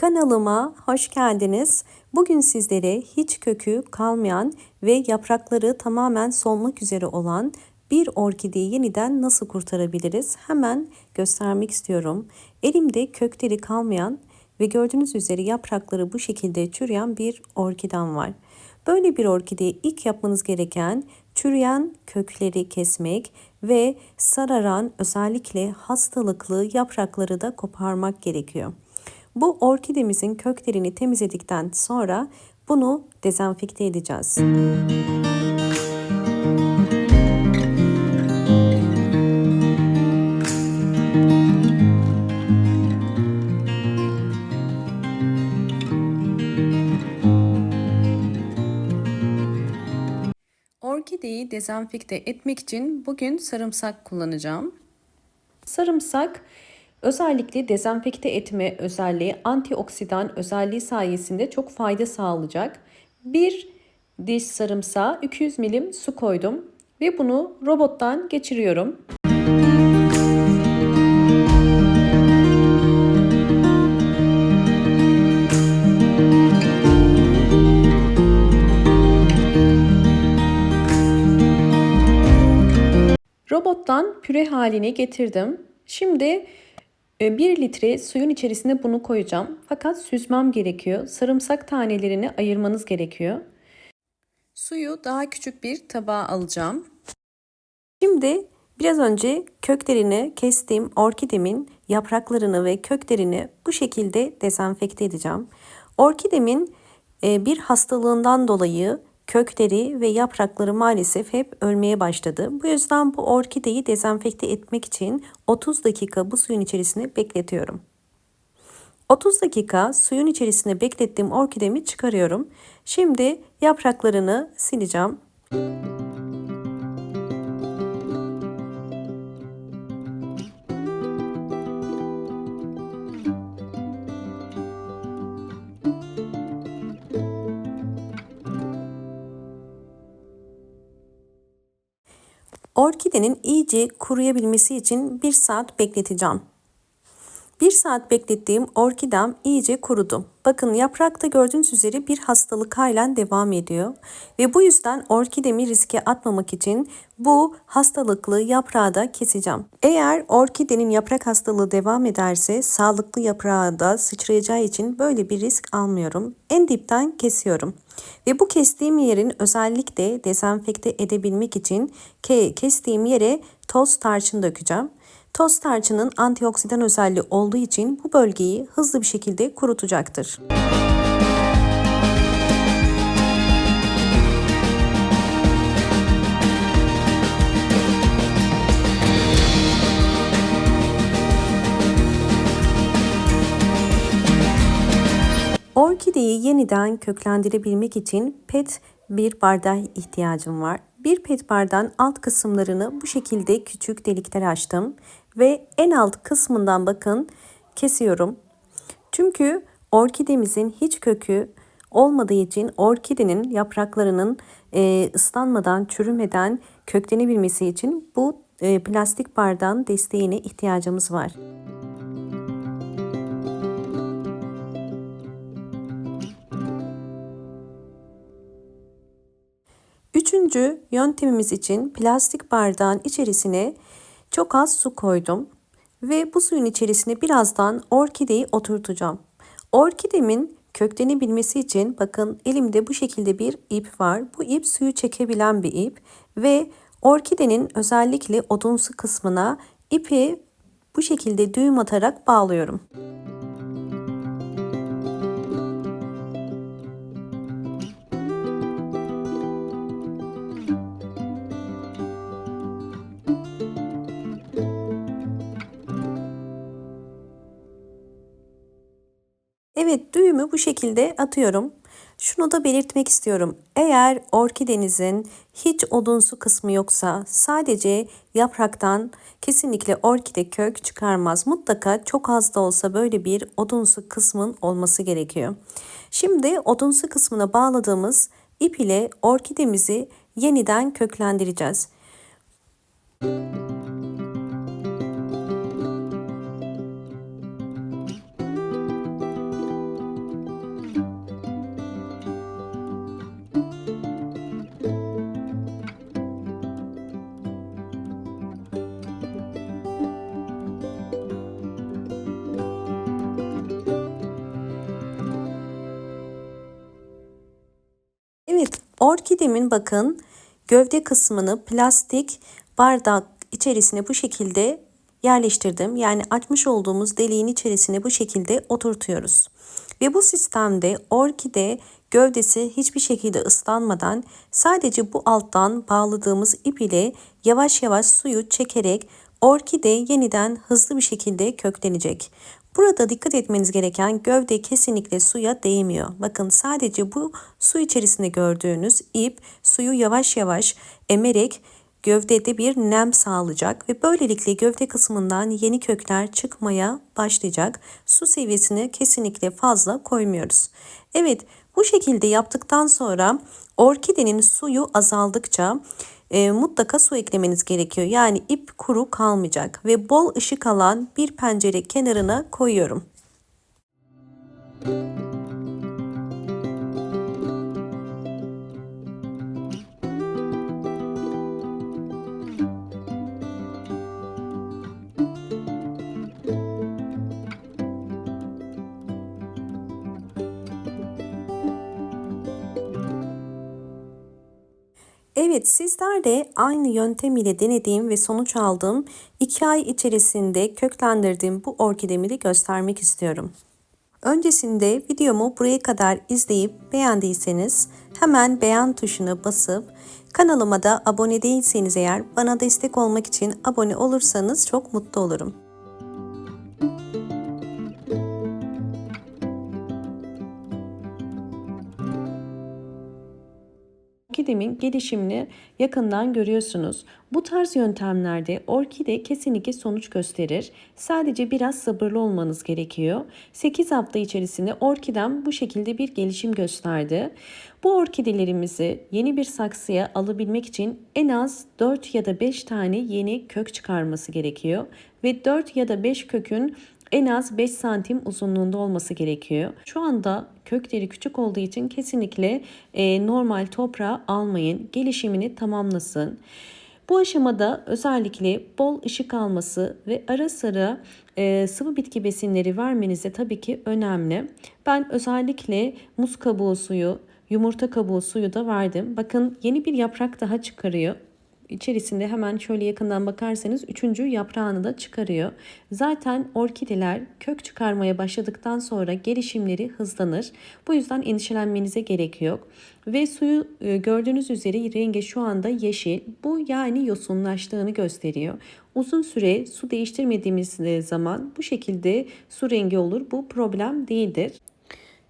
Kanalıma hoş geldiniz. Bugün sizlere hiç kökü kalmayan ve yaprakları tamamen solmak üzere olan bir orkideyi yeniden nasıl kurtarabiliriz? Hemen göstermek istiyorum. Elimde kökleri kalmayan ve gördüğünüz üzere yaprakları bu şekilde çürüyen bir orkidem var. Böyle bir orkideyi ilk yapmanız gereken çürüyen kökleri kesmek ve sararan özellikle hastalıklı yaprakları da koparmak gerekiyor. Bu orkidemizin köklerini temizledikten sonra bunu dezenfekte edeceğiz. Orkideyi dezenfekte etmek için bugün sarımsak kullanacağım. Sarımsak özellikle dezenfekte etme özelliği, antioksidan özelliği sayesinde çok fayda sağlayacak. Bir diş sarımsağı 200 milim su koydum ve bunu robottan geçiriyorum. Robottan püre haline getirdim. Şimdi 1 litre suyun içerisine bunu koyacağım. Fakat süzmem gerekiyor. Sarımsak tanelerini ayırmanız gerekiyor. Suyu daha küçük bir tabağa alacağım. Şimdi biraz önce köklerini kestiğim orkidemin yapraklarını ve köklerini bu şekilde dezenfekte edeceğim. Orkidemin bir hastalığından dolayı kökleri ve yaprakları maalesef hep ölmeye başladı. Bu yüzden bu orkideyi dezenfekte etmek için 30 dakika bu suyun içerisine bekletiyorum. 30 dakika suyun içerisine beklettiğim orkidemi çıkarıyorum. Şimdi yapraklarını sileceğim. Orkidenin iyice kuruyabilmesi için 1 saat bekleteceğim. 1 saat beklettiğim orkidem iyice kurudu. Bakın yaprakta gördüğünüz üzere bir hastalık halen devam ediyor. Ve bu yüzden orkidemi riske atmamak için bu hastalıklı yaprağı da keseceğim. Eğer orkidenin yaprak hastalığı devam ederse sağlıklı yaprağı da sıçrayacağı için böyle bir risk almıyorum. En dipten kesiyorum. Ve bu kestiğim yerin özellikle dezenfekte edebilmek için kestiğim yere toz tarçın dökeceğim. Toz tarçının antioksidan özelliği olduğu için bu bölgeyi hızlı bir şekilde kurutacaktır. Orkideyi yeniden köklendirebilmek için pet bir bardağa ihtiyacım var. Bir pet bardağın alt kısımlarını bu şekilde küçük delikler açtım ve en alt kısmından bakın kesiyorum. Çünkü orkidemizin hiç kökü olmadığı için orkidenin yapraklarının e, ıslanmadan, çürümeden köklenebilmesi için bu e, plastik bardağın desteğine ihtiyacımız var. Üçüncü yöntemimiz için plastik bardağın içerisine çok az su koydum ve bu suyun içerisine birazdan orkideyi oturtacağım. Orkidemin köklenebilmesi için bakın elimde bu şekilde bir ip var. Bu ip suyu çekebilen bir ip ve orkidenin özellikle odunsu kısmına ipi bu şekilde düğüm atarak bağlıyorum. Evet düğümü bu şekilde atıyorum. Şunu da belirtmek istiyorum. Eğer orkidenizin hiç odunsu kısmı yoksa sadece yapraktan kesinlikle orkide kök çıkarmaz. Mutlaka çok az da olsa böyle bir odunsu kısmın olması gerekiyor. Şimdi odunsu kısmına bağladığımız ip ile orkidemizi yeniden köklendireceğiz. Evet, orkidemin bakın gövde kısmını plastik bardak içerisine bu şekilde yerleştirdim. Yani açmış olduğumuz deliğin içerisine bu şekilde oturtuyoruz. Ve bu sistemde orkide gövdesi hiçbir şekilde ıslanmadan sadece bu alttan bağladığımız ip ile yavaş yavaş suyu çekerek orkide yeniden hızlı bir şekilde köklenecek. Burada dikkat etmeniz gereken gövde kesinlikle suya değmiyor. Bakın sadece bu su içerisinde gördüğünüz ip suyu yavaş yavaş emerek gövdede bir nem sağlayacak ve böylelikle gövde kısmından yeni kökler çıkmaya başlayacak. Su seviyesini kesinlikle fazla koymuyoruz. Evet bu şekilde yaptıktan sonra orkidenin suyu azaldıkça e, mutlaka su eklemeniz gerekiyor. Yani ip kuru kalmayacak ve bol ışık alan bir pencere kenarına koyuyorum. Evet sizler de aynı yöntem ile denediğim ve sonuç aldığım 2 ay içerisinde köklendirdiğim bu orkidemi de göstermek istiyorum. Öncesinde videomu buraya kadar izleyip beğendiyseniz hemen beğen tuşuna basıp kanalıma da abone değilseniz eğer bana destek olmak için abone olursanız çok mutlu olurum. Orkidemin gelişimini yakından görüyorsunuz. Bu tarz yöntemlerde orkide kesinlikle sonuç gösterir. Sadece biraz sabırlı olmanız gerekiyor. 8 hafta içerisinde orkidem bu şekilde bir gelişim gösterdi. Bu orkidelerimizi yeni bir saksıya alabilmek için en az 4 ya da 5 tane yeni kök çıkarması gerekiyor. Ve 4 ya da 5 kökün en az 5 santim uzunluğunda olması gerekiyor. Şu anda kökleri küçük olduğu için kesinlikle e, normal toprağa almayın. Gelişimini tamamlasın. Bu aşamada özellikle bol ışık alması ve ara sıra e, sıvı bitki besinleri vermeniz de tabii ki önemli. Ben özellikle muz kabuğu suyu, yumurta kabuğu suyu da verdim. Bakın yeni bir yaprak daha çıkarıyor içerisinde hemen şöyle yakından bakarsanız üçüncü yaprağını da çıkarıyor. Zaten orkideler kök çıkarmaya başladıktan sonra gelişimleri hızlanır. Bu yüzden endişelenmenize gerek yok. Ve suyu e, gördüğünüz üzere rengi şu anda yeşil. Bu yani yosunlaştığını gösteriyor. Uzun süre su değiştirmediğimiz e, zaman bu şekilde su rengi olur. Bu problem değildir.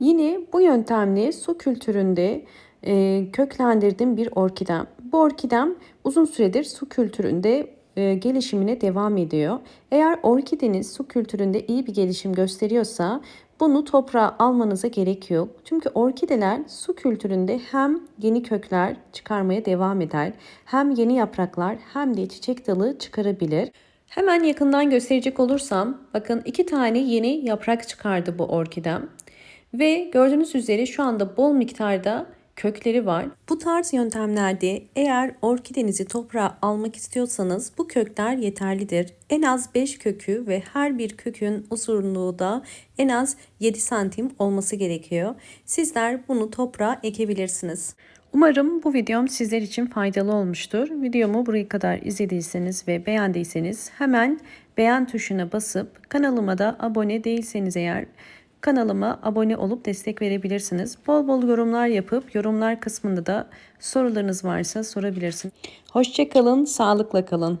Yine bu yöntemle su kültüründe e, köklendirdiğim bir orkidem. Bu orkidem uzun süredir su kültüründe e, gelişimine devam ediyor. Eğer orkideniz su kültüründe iyi bir gelişim gösteriyorsa bunu toprağa almanıza gerek yok. Çünkü orkideler su kültüründe hem yeni kökler çıkarmaya devam eder, hem yeni yapraklar hem de çiçek dalı çıkarabilir. Hemen yakından gösterecek olursam bakın iki tane yeni yaprak çıkardı bu orkidem. Ve gördüğünüz üzere şu anda bol miktarda kökleri var. Bu tarz yöntemlerde eğer orkidenizi toprağa almak istiyorsanız bu kökler yeterlidir. En az 5 kökü ve her bir kökün uzunluğu da en az 7 santim olması gerekiyor. Sizler bunu toprağa ekebilirsiniz. Umarım bu videom sizler için faydalı olmuştur. Videomu buraya kadar izlediyseniz ve beğendiyseniz hemen beğen tuşuna basıp kanalıma da abone değilseniz eğer Kanalıma abone olup destek verebilirsiniz. Bol bol yorumlar yapıp yorumlar kısmında da sorularınız varsa sorabilirsiniz. Hoşçakalın, sağlıkla kalın.